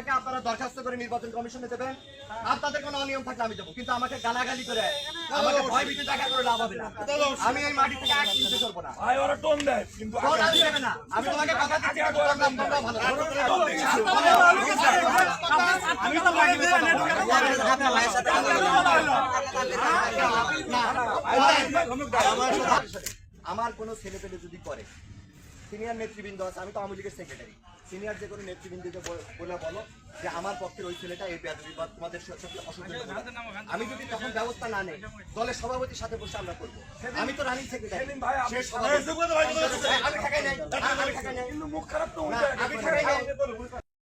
থাকে আপনারা দরখাস্ত করে নির্বাচন কমিশনে দেবেন আপনাদের কোনো অনিয়ম থাকলে আমি দেবো কিন্তু আমাকে গালাগালি করে আমাকে ভয় ভীতি দেখা করে লাভ হবে না আমি এই মাটি থেকে এক ইঞ্চি করব না ভাই ওরা টোন দেয় কিন্তু আমি দেবে না আমি তোমাকে কথা দিচ্ছি আমার কোনো ছেলে পেলে যদি করে সিনিয়র নেতৃবৃন্দ আছে আমি তো আওয়ামী লীগের সেক্রেটারি সিনিয়র যে কোনো নেতৃবৃন্দকে বলে বলো যে আমার পক্ষের ওই ছেলেটা এই বেয়াদবি বা তোমাদের আমি যদি তখন ব্যবস্থা না নেই দলের সভাপতির সাথে বসে আমরা করব। আমি তো রানিং থেকে। আমি নাই। নাই।